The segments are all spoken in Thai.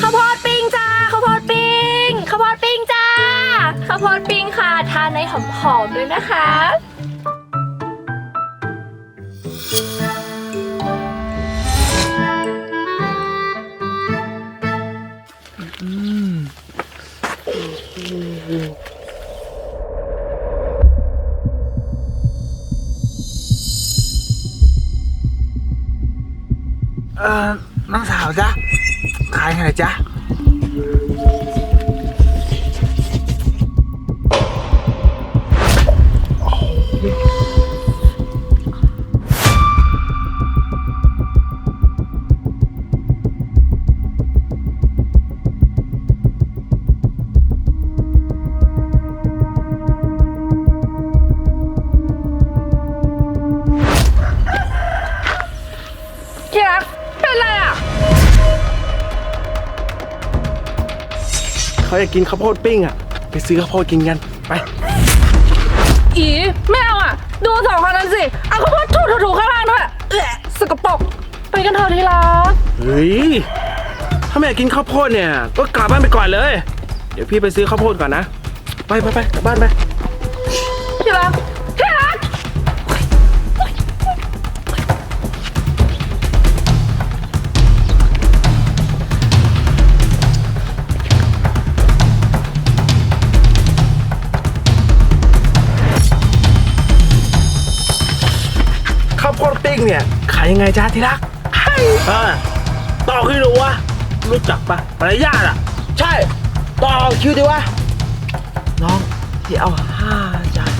ข้าวโพดปิ้งจ้าข้าวโพดปิ้งข้าวโพดปิ้งจ้าข้าวโพดปิ้งค่ะทานในหอมๆด้วยนะคะ เอ่อ น้องสาวจ๊ะขายไงจ๊ะ เป็นไรอะ เขาอยากกินข้าวโพดปิ้งอะ ไปซื้อข้าวโพดกินกันไป อีไม่เอาอะ ดูสองคนนั้นสิ เอาข้าวโพดถูถูๆๆข้างล่างด้วยเอ๊ะสกปรกไปกันเถอะที่รักเฮ้ย ถ้าไม่อยากกินข้าวโพดเนี่ย ก็กลับบ้านไปก่อนเลย เดี๋ยวพี่ไปซื้อข้าวโพดก่อนนะ ไปไปไปกลับบ้านไป ปิ้งเนี่ยขายยังไงจ๊ะที่รักเออต่อคือรู้วะรู้จักปะมารยาทอะ ใช่ ต่อคิวดีวะ น้องที่เอาห้าจาน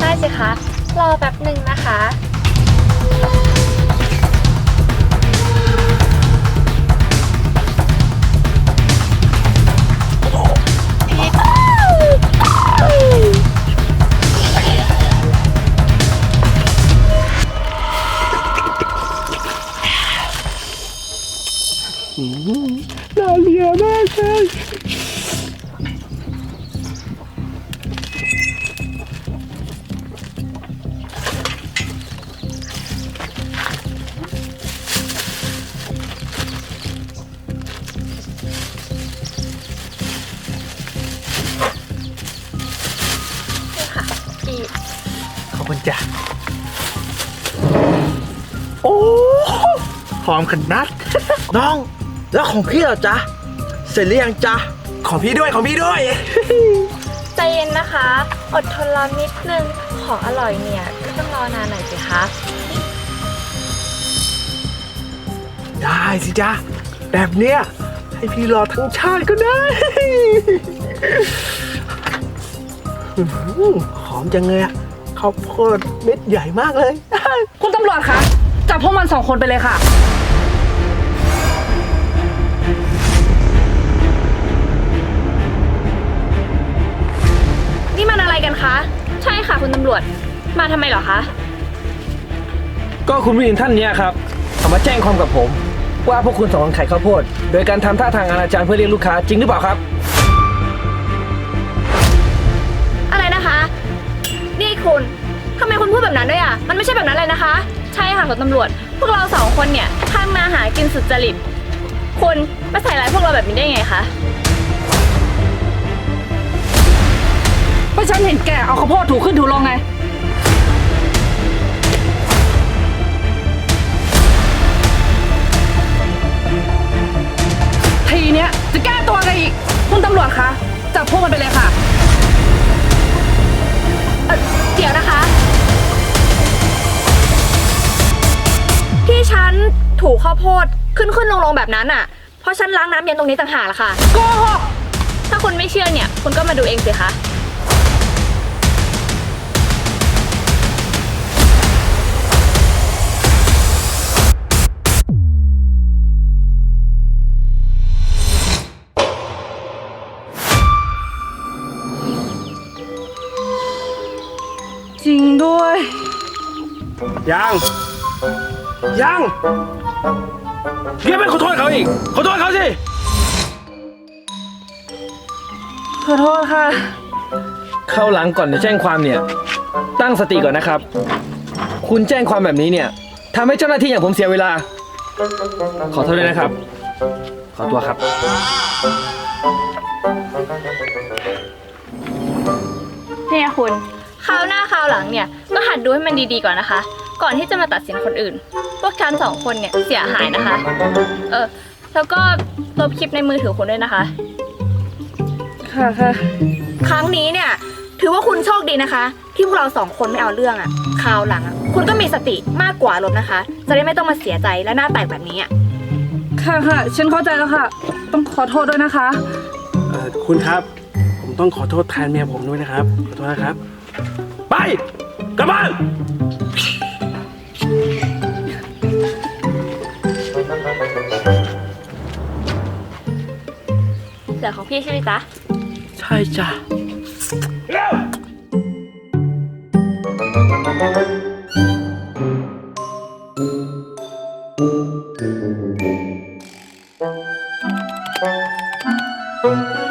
ได้สิคะ รอแป๊บหนึ่งนะคะ จ้ะ โอ้หอมขนาด น้อง แล้วของพี่เหรอจ๊ะ เสร็จหรือยังจ๊ะ ของพี่ด้วยของพี่ด้วย ใจเย็นนะคะ อดทนรอนิดนึง ของอร่อยเนี่ยก็ต้องรอนานหน่อยสิคะได้สิจ๊ะ แบบเนี้ยให้พี่รอทั้งชาติก็ได้อื้อหือหอมจังเลยอะ ข้าวโพดเม็ดใหญ่มากเลย คุณตำรวจคะจับพวกมันสองคนไปเลยค่ะ นี่มันอะไรกันคะ ใช่ค่ะคุณตำรวจ มาทำไมเหรอคะ ก็คุณผู้หญิงท่านเนี้ยครับเอามาแจ้งความกับผม ว่าพวกคุณสองคนขายข้าวโพด โดยการทำท่าทางอนาจารเพื่อเรียกลูกค้าจริงหรือเปล่าครับ คุณทำไมคุณพูดแบบนั้นด้วยอะ มันไม่ใช่แบบนั้นเลยนะคะ ใช่ค่ะคุณตำรวจ พวกเราสองคนเนี่ยทำมาหากินสุดจริต คุณมาใส่ร้ายพวกเราแบบนี้ได้ไงคะ เพราะฉันเห็นแกเอาข้าวโพดถูขึ้นถูลงไง ทีเนี้ยจะแก้ตัวกันอีก คุณตำรวจคะ จับพวกมันไปเลยค่ะ ถูข้าวโพดขึ้นขึ้นลงลงแบบนั้นอะ เพราะฉันล้างน้ำเย็นตรงนี้ต่างหากล่ะค่ะ โกหก ถ้าคุณไม่เชื่อเนี่ย คุณก็มาดูเองสิคะ จริงด้วย ยัง ยัง ยังไม่ขอโทษเขาอีก ขอโทษเขาสิ ขอโทษค่ะ เข้าหลังก่อนจะแจ้งความเนี่ย ตั้งสติก่อนนะครับ คุณแจ้งความแบบนี้เนี่ยทำให้เจ้าหน้าที่อย่างผมเสียเวลา ขอโทษด้วยนะครับ ขอตัวครับ เนี่ยคุณคราวหน้าคราวหลังเนี่ย ก็หัดดูให้มันดีๆก่อนนะคะ ก่อนที่จะมาตัดสินคนอื่น พวกฉันสองคนเนี่ยเสียหายนะคะ เออ แล้วก็ลบคลิปในมือถือคุณด้วยนะคะ ค่ะค่ะครั้งนี้เนี่ย ถือว่าคุณโชคดีนะคะ ที่พวกเราสองคนไม่เอาเรื่องอะคราวหลังอะคุณก็มีสติมากกว่าลบนะคะ จะได้ไม่ต้องมาเสียใจและหน้าแตกแบบนี้อะค่ะค่ะฉันเข้าใจแล้วค่ะ ต้องขอโทษด้วยนะคะ เออคุณครับ ผมต้องขอโทษแทนเมียผมด้วยนะครับ ขอโทษนะครับ ไป กลับบ้าน เสือของพี่ใช่ไหมจ๊ะ ใช่จ้ะเ